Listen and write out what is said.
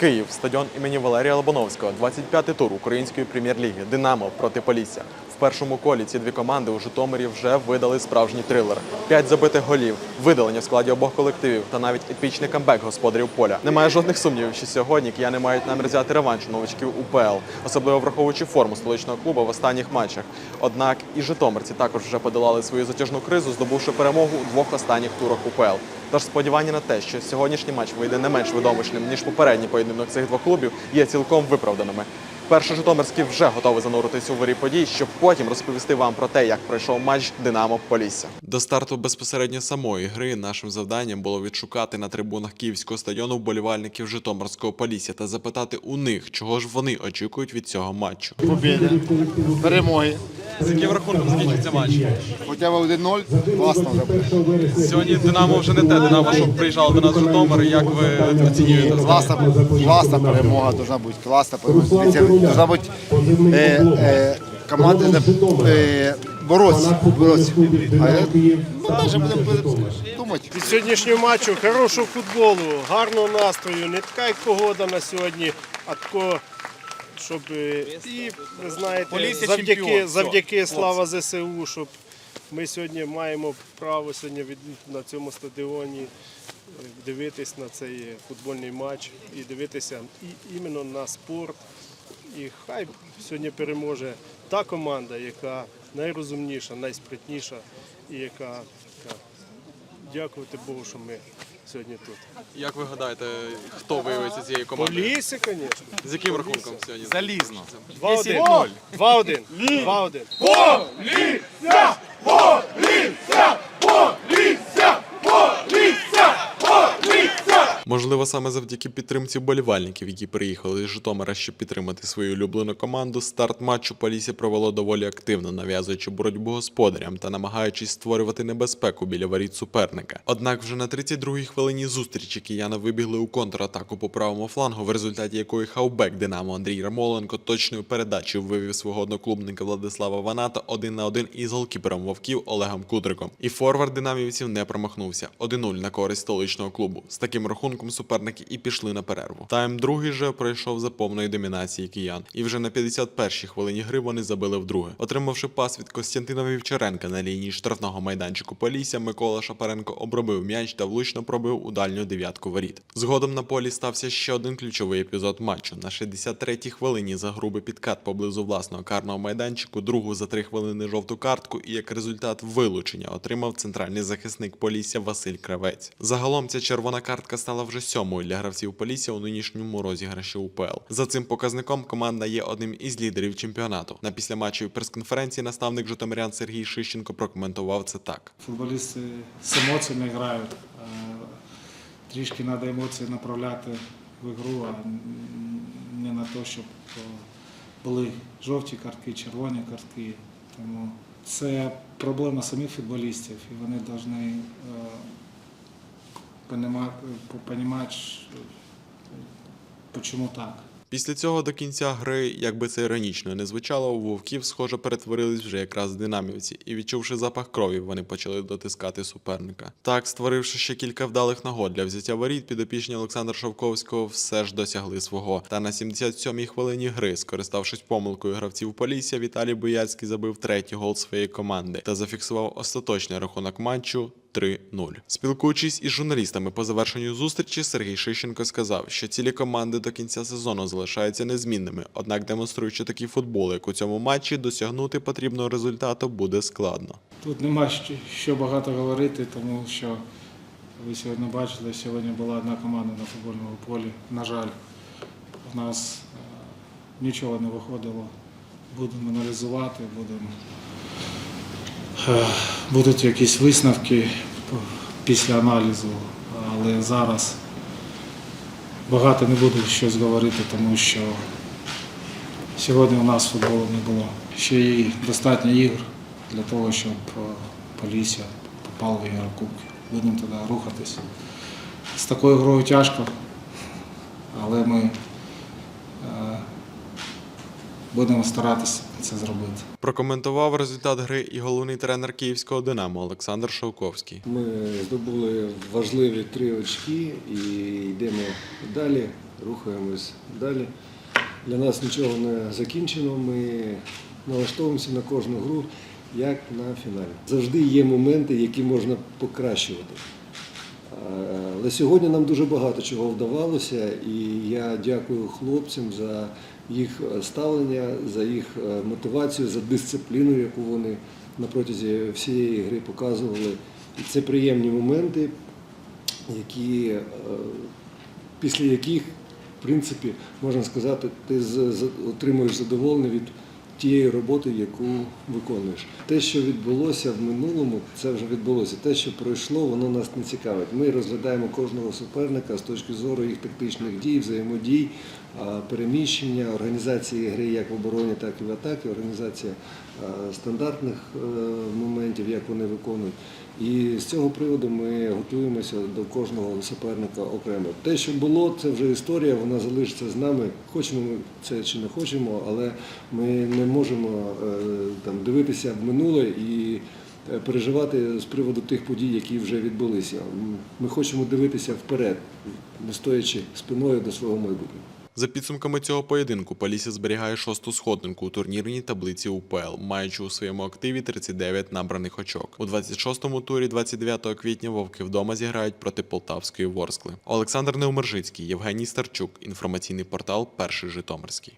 Київ, стадіон імені Валерія Лобановського, 25-й тур української прем'єр-ліги Динамо проти Полісся. В першому колі ці дві команди у Житомирі вже видали справжній трилер. П'ять забитих голів, видалення в складі обох колективів та навіть епічний камбек господарів поля. Немає жодних сумнівів, що сьогодні кияни мають намір взяти реванш у новачків УПЛ, особливо враховуючи форму столичного клубу в останніх матчах. Однак і житомирці також вже подолали свою затяжну кризу, здобувши перемогу у двох останніх турах УПЛ. Тож сподівання на те, що сьогоднішній матч вийде не менш видовищним ніж попередній поєдинок цих двох клубів, є цілком виправданими. Перший Житомирський вже готовий зануритися у вирі подій, щоб потім розповісти вам про те, як пройшов матч Динамо Полісся. До старту безпосередньо самої гри нашим завданням було відшукати на трибунах київського стадіону вболівальників Житомирського Полісся та запитати у них, чого ж вони очікують від цього матчу. побіди, перемоги. З яким рахунком закінчиться матч? Хоча б 1-0, класно вже буде. Сьогодні Динамо вже не те Динамо, що приїжджало до нас в Житомир. Як ви оцінюєте? Класна, класна перемога, должна бути класна перемога. Должна бути е, е, команда е, боротися. боротися. А я, ну, далі будемо думати. Від сьогоднішнього матчу хорошого футболу, гарного настрою, не така як погода на сьогодні, а тако, щоб е, і ви знаєте, завдяки, завдяки слава ЗСУ, щоб ми сьогодні маємо право сьогодні від, на цьому стадіоні е, дивитись на цей футбольний матч і дивитися і, іменно на спорт. І хай сьогодні переможе та команда, яка найрозумніша, найспритніша і яка, яка. Дякувати Богу, що ми сьогодні тут. Як ви гадаєте, хто виявиться цієї команди? Полісся, звісно. З яким рахунком сьогодні? Залізно. 2-1. 2-1. 2-1. Можливо, саме завдяки підтримці вболівальників, які приїхали з Житомира, щоб підтримати свою улюблену команду, старт матчу Полісся провело доволі активно, нав'язуючи боротьбу господарям та намагаючись створювати небезпеку біля воріт суперника. Однак вже на 32-й хвилині зустрічі кияни вибігли у контратаку по правому флангу, в результаті якої хавбек Динамо Андрій Рамоленко точною передачею вивів свого одноклубника Владислава Ваната один на один із голкіпером вовків Олегом Кудриком. І форвард динамівців не промахнувся 1-0 на користь столичного клубу. З таким рахунком суперники і пішли на перерву. Тайм другий же пройшов за повної домінації киян. І вже на 51-й хвилині гри вони забили вдруге. Отримавши пас від Костянтина Вівчаренка на лінії штрафного майданчику Полісся, Микола Шапаренко обробив м'яч та влучно пробив у дальню дев'ятку воріт. Згодом на полі стався ще один ключовий епізод матчу. На 63-й хвилині за грубий підкат поблизу власного карного майданчику, другу за три хвилини жовту картку і як результат вилучення отримав центральний захисник Полісся Василь Кравець. Загалом ця червона картка стала вже сьомою для гравців Полісся у нинішньому розіграші УПЛ. За цим показником команда є одним із лідерів чемпіонату. На післяматчевій прес-конференції наставник Житомирян Сергій Шищенко прокоментував це так. Футболісти з емоціями грають. Е, Трішки треба емоції направляти в ігру, а не на те, щоб е, були жовті картки, червоні картки. Тому це проблема самих футболістів, і вони повинні розуміти, чому так. Після цього до кінця гри, як би це іронічно не звучало, у вовків, схоже, перетворились вже якраз динамівці, і відчувши запах крові, вони почали дотискати суперника. Так, створивши ще кілька вдалих нагод для взяття воріт, підопічні Олександра Шовковського все ж досягли свого. Та на 77-й хвилині гри, скориставшись помилкою гравців Полісся, Віталій Бояцький забив третій гол своєї команди та зафіксував остаточний рахунок матчу 3-0. Спілкуючись із журналістами по завершенню зустрічі, Сергій Шищенко сказав, що цілі команди до кінця сезону залишаються незмінними. Однак, демонструючи такий футбол, як у цьому матчі, досягнути потрібного результату буде складно. Тут нема що- багато говорити, тому що ви сьогодні бачили, сьогодні була одна команда на футбольному полі. На жаль, у нас е, нічого не виходило. Будемо аналізувати, будемо. е, Будуть якісь висновки після аналізу, але зараз багато не буду щось говорити, тому що сьогодні у нас футболу не було. Ще й достатньо ігор для того, щоб е, Полісся попало в Єврокубки. Будемо туди рухатись. З такою грою тяжко, але ми будемо старатися це зробити. Прокоментував результат гри і головний тренер київського Динамо Олександр Шовковський. Ми здобули важливі три очки і йдемо далі рухаємось далі. Для нас нічого не закінчено. Ми налаштовуємося на кожну гру, як на фіналі. Завжди є моменти, які можна покращувати. Але сьогодні нам дуже багато чого вдавалося, і я дякую хлопцям за їх е, ставлення, за їх е, мотивацію, за дисципліну, яку вони на протязі всієї гри показували. І це приємні моменти, які, е, після яких, в принципі, можна сказати, ти отримуєш задоволення від тієї роботи, яку виконуєш. Те, що відбулося в минулому, це вже відбулося. Те, що пройшло, воно нас не цікавить. Ми розглядаємо кожного суперника з точки зору їх тактичних дій, взаємодій, переміщення, організації гри як в обороні, так і в атаці, організація стандартних е, моментів, як вони виконують. І з цього приводу ми готуємося до кожного суперника окремо. Те, що було, це вже історія, вона залишиться з нами. Хочемо ми це чи не хочемо, але ми не можемо е, там дивитися в минуле і е, переживати з приводу тих подій, які вже відбулися. Ми хочемо дивитися вперед, не стоячи спиною до свого майбутнього. За підсумками цього поєдинку, Палісі зберігає шосту сходинку у турнірній таблиці УПЛ, маючи у своєму активі 39 набраних очок. У 26-му турі 29 квітня вовки вдома зіграють проти Полтавської Ворскли. Олександр Неумержицький, Євгеній Старчук. Інформаційний портал Перший Житомирський.